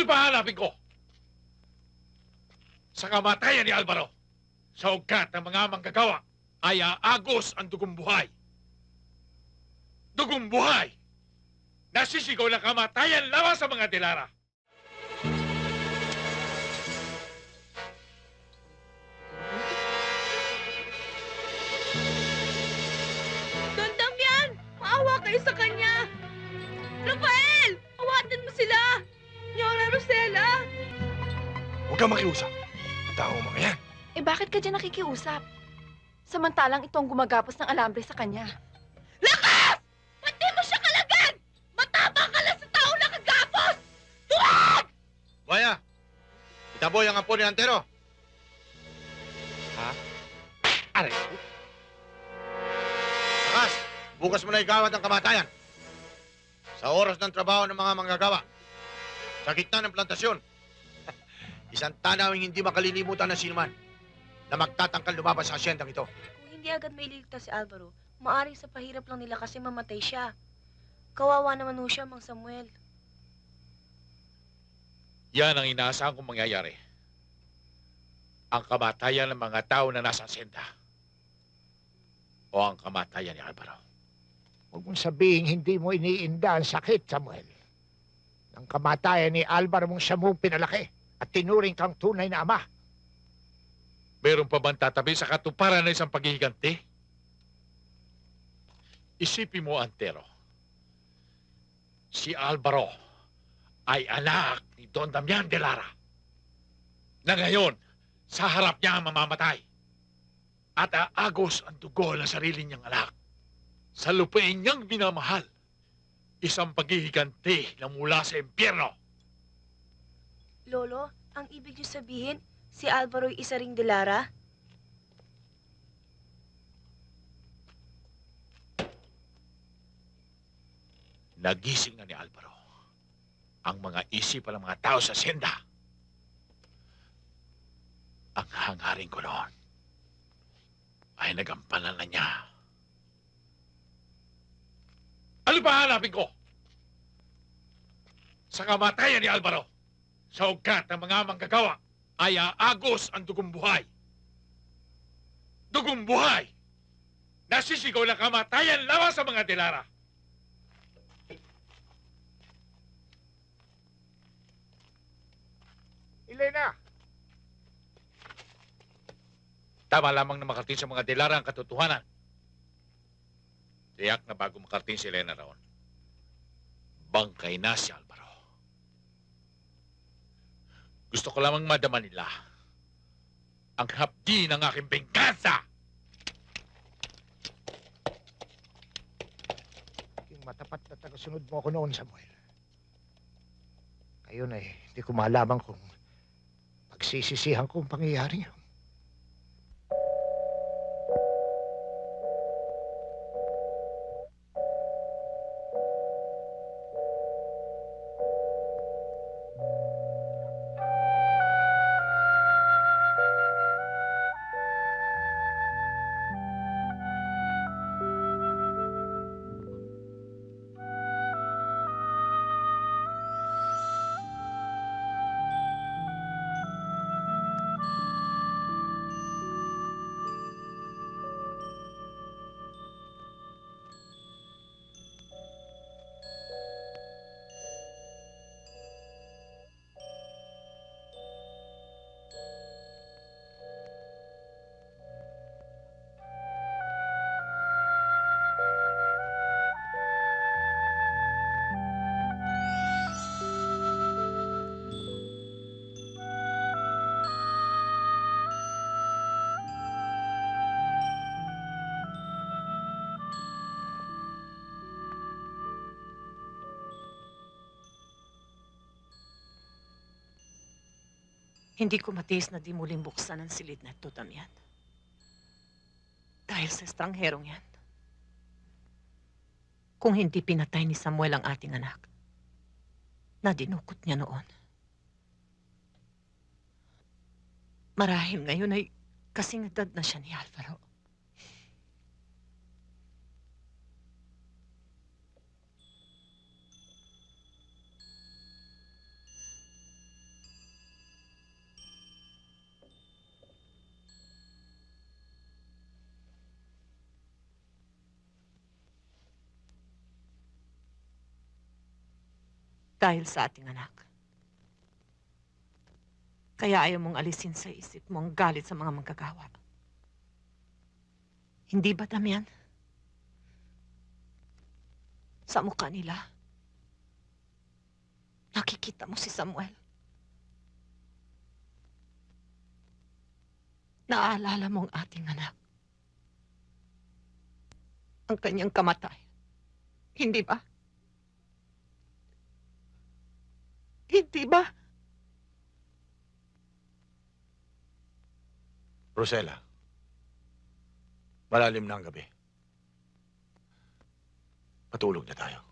Ano pa hanapin ko? Sa kamatayan ni Alvaro, sa ugat ng mga manggagawa, ay aagos ang dugong buhay. Dugong buhay! Nasisigaw ng kamatayan laban sa mga dilara. Don Damian! Maawa kayo sa kanya! Kang makiusap. Tao mga yan. Eh bakit ka dyan nakikiusap? Samantalang ito ang gumagapos ng alambre sa kanya. Lakas! Pati mo siya kalagan! Matapang ka lang sa tao na kagapos! Buhaya! Itaboy ang apo ni Antero. Aray, Takas! Bukas mo na igawad ang kamatayan. Sa oras ng trabaho ng mga manggagawa. Sa gitna ng plantasyon. Isang tanawing hindi makalilimutan ng sinuman na magtatangkal lumabas sa asyendang ito. Kung hindi agad may liligtas si Alvaro, maaring sa pahirap lang nila kasi mamatay siya. Kawawa naman ho siya, Mang Samuel. yan ang inaasahan kong mangyayari. Ang kamatayan ng mga tao na nasa senda. O ang kamatayan ni Alvaro. Huwag mong sabihin hindi mo iniinda ang sakit, Samuel. Nang kamatayan ni Alvaro mong siya mong pinalaki at tinuring kang tunay na ama. Meron pa bang tatabi sa katuparan ng isang paghihiganti? Isipin mo, Antero. Si Alvaro ay anak ni Don Damian de Lara. Na ngayon, sa harap niya ang mamamatay. At aagos ang dugo ng sarili niyang anak. Sa lupain niyang minamahal. Isang paghihiganti na mula sa impyerno. Lolo, ang ibig niyo sabihin, si Alvaro ay isa ring Delara? Nagising na ni Alvaro ang mga isip ng mga tao sa senda. Ang hangarin ko noon ay nagampanan na niya. Ano pa hanapin ko? Sa kamatayan ni Alvaro, sa ugat ng mga manggagawa, ay aagos ang dugong buhay. Dugong buhay! Nasisigaw ng kamatayan laban sa mga dilara. Elena! Tama lamang na makarating sa mga dilara ang katotohanan. Tiyak na bago makarating si Elena raon, bangkay na si Alvaro. Gusto ko lamang madama nila ang hapdi ng aking bengkansa. Yung matapat na tagasunod mo ako noon, Samuel. Ngayon ay hindi ko malaman kung pagsisisihan ko ang pangyayari yun. Hindi ko matiis na di muling buksan ang silid na ito, Damian. Dahil sa estrangherong yan. Kung hindi pinatay ni Samuel ang ating anak, na dinukot niya noon. Marahil ngayon ay kasing edad na siya ni Alvaro. Dahil sa ating anak. Kaya ayaw mong alisin sa isip mo ang galit sa mga manggagawa. Hindi ba, Damian? Sa mukha nila, nakikita mo si Samuel. Naaalala mo ang ating anak. Ang kanyang kamatay. Hindi ba? Hindi ba? Rosella, malalim na ang gabi. Matulog na tayo.